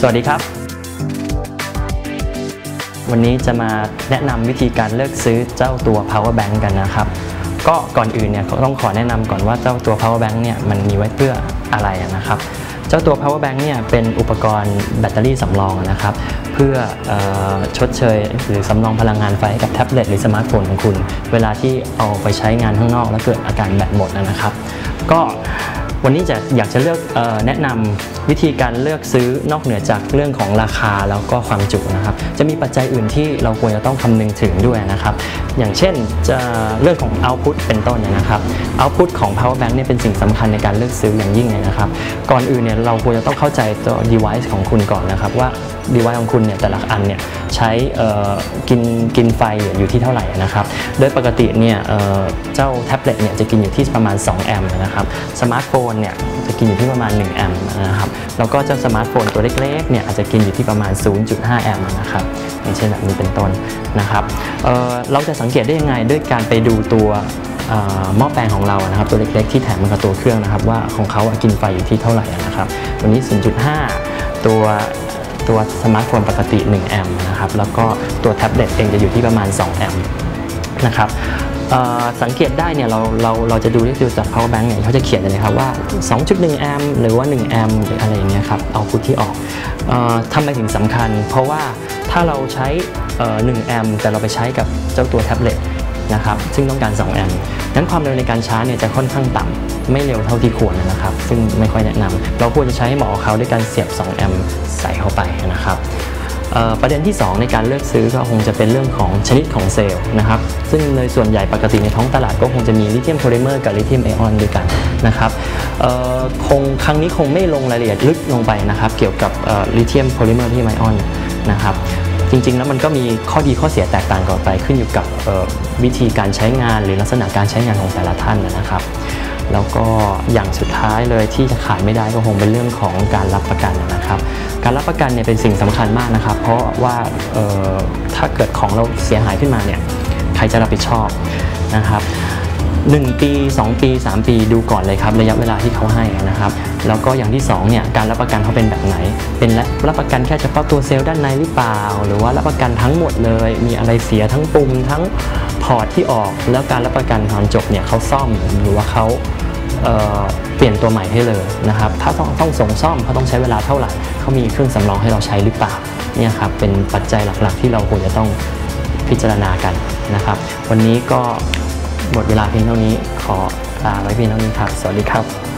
สวัสดีครับ วันนี้จะมาแนะนำวิธีการเลือกซื้อเจ้าตัว power bank กันนะครับ ก็ก่อนอื่นเนี่ยต้องขอแนะนำก่อนว่าเจ้าตัว power bank เนี่ยมันมีไว้เพื่ออะไรนะครับ เจ้าตัว power bank เนี่ยเป็นอุปกรณ์แบตเตอรี่สำรองนะครับ เพื่อออชดเชยหรือสำรองพลังงานไฟให้กับแท็บเล็ตหรือสมาร์ทโฟนของคุณ เวลาที่เอาไปใช้งานข้างนอก แล้วเกิดอาการแบตหมดนะครับ ก็ วันนี้จะอยากจะเลือกออแนะนำวิธีการเลือกซื้อนอกเหนือจากเรื่องของราคาแล้วก็ความจุนะครับ จะมีปัจจัยอื่นที่เราควรจะต้องคำนึงถึงด้วยนะครับ อย่างเช่นจะเรื่องของ output เป็นต้นนะครับ output ของ power bank เนี่ยเป็นสิ่งสำคัญในการเลือกซื้ออย่างยิ่งเลยนะครับ ก่อนอื่นเนี่ยเราควรจะต้องเข้าใจตัว device ของคุณก่อนนะครับว่า device ของคุณเนี่ยแต่ละอันเนี่ยใช้กินกินไฟอยู่ที่เท่าไหร่นะครับ โดยปกติเนี่ยเอ่อเจ้าแท็บเล็ตเนี่ยจะกินอยู่ที่ประมาณ 2 แอมป์นะครับสมาร์ทโฟนเนี่ยจะกินอยู่ที่ประมาณ 1 แอมป์นะครับ แล้วก็เจ้าสมาร์ทโฟนตัวเล็กๆเนี่ยอาจจะกินอยู่ที่ประมาณ 0.5 แอมป์นะครับอย่างเช่นแบบนี้เป็นต้นนะครับเเราจะสังเกตได้ยังไงด้วยการไปดูตัวหม้อแปลงของเรานะครับตัวเล็กๆที่แถมมากับตัวเครื่องนะครับ ว่าของเขาอะกินไฟอยู่ที่เท่าไหร่นะครับตัวนี้ 0.5 ตัวตัวสมาร์ทโฟนปกติ 1 แอมป์นะครับแล้วก็ตัวแท็บเล็ตเองจะอยู่ที่ประมาณ 2 แอมป์นะครับ สังเกตได้เนี่ยเราเราเราจะดูที่ดูจาก power bank เนี่ยเขาจะเขียนเลยครับว่า 2.1 แอมป์หรือว่า 1 แอมป์หรืออะไรอย่างเงี้ยครับเอาพุทที่ออกออทำไมถึงสำคัญ เพราะว่าถ้าเราใช้เอ่อ1แอมป์แต่เราไปใช้กับเจ้าตัวแท็บเล็ตนะครับซึ่งต้องการ 2 แอมป์นั้นความเร็วในการชาร์จเนี่ยจะค่อนข้างต่ำไม่เร็วเท่าที่ควรนะครับ ซึ่งไม่ค่อยแนะนำเราควรจะใช้ให้เหมาะกับเขาด้วยการเสียบ 2 แอมป์ใส่เข้าไปนะครับ ประเด็นที่ 2 ในการเลือกซื้อก็คงจะเป็นเรื่องของชนิดของเซลล์นะครับซึ่งในส่วนใหญ่ปกติในท้องตลาดก็คงจะมีลิเธียมโพลิเมอร์กับลิเธียมไอออนด้วยกันนะครับคงครั้งนี้คงไม่ลงรายละเอียดลึกลงไปนะครับ เกี่ยวกับลิเธียมโพลิเมอร์ที่ไอออนนะครับ จริงๆแล้วมันก็มีข้อดีข้อเสียแตกต่างกันไปขึ้นอยู่กับวิธีการใช้งานหรือลักษณะการใช้งานของแต่ละท่านนะครับ แล้วก็อย่างสุดท้ายเลยที่จะขาดไม่ได้ก็คงเป็นเรื่องของการรับประกันนะครับ การรับประกันเนี่ยเป็นสิ่งสำคัญมากนะครับ เพราะว่าถ้าเกิดของเราเสียหายขึ้นมาเนี่ยใครจะรับผิดชอบนะครับ 1 ปี 2 ปี 3 ปีดูก่อนเลยครับระยะเวลาที่เขาให้นะครับ แล้วก็อย่างที่2เนี่ยการรับประกันเขาเป็นแบบไหน เป็นรับประกันแค่เฉพาะตัวเซลล์ด้านในหรือเปล่า หรือว่ารับประกันทั้งหมดเลย มีอะไรเสียทั้งปุ่มทั้งพอร์ตที่ออก แล้วการรับประกันตอนจบเนี่ยเขาซ่อมหรือว่าเขาเเปลี่ยนตัวใหม่ให้เลยนะครับ ถ้าต้องต้องส่งซ่อมเขาต้องใช้เวลาเท่าไหร่เขามีเครื่องสำรองให้เราใช้หรือเปล่าเนี่ยครับเป็นปัจจัยหลักๆ ที่เราควรจะต้องพิจารณากันนะครับ วันนี้ก็ หมดเวลาเพียงเท่านี้ ขอลาไว้เพียงเท่านี้ครับ สวัสดีครับ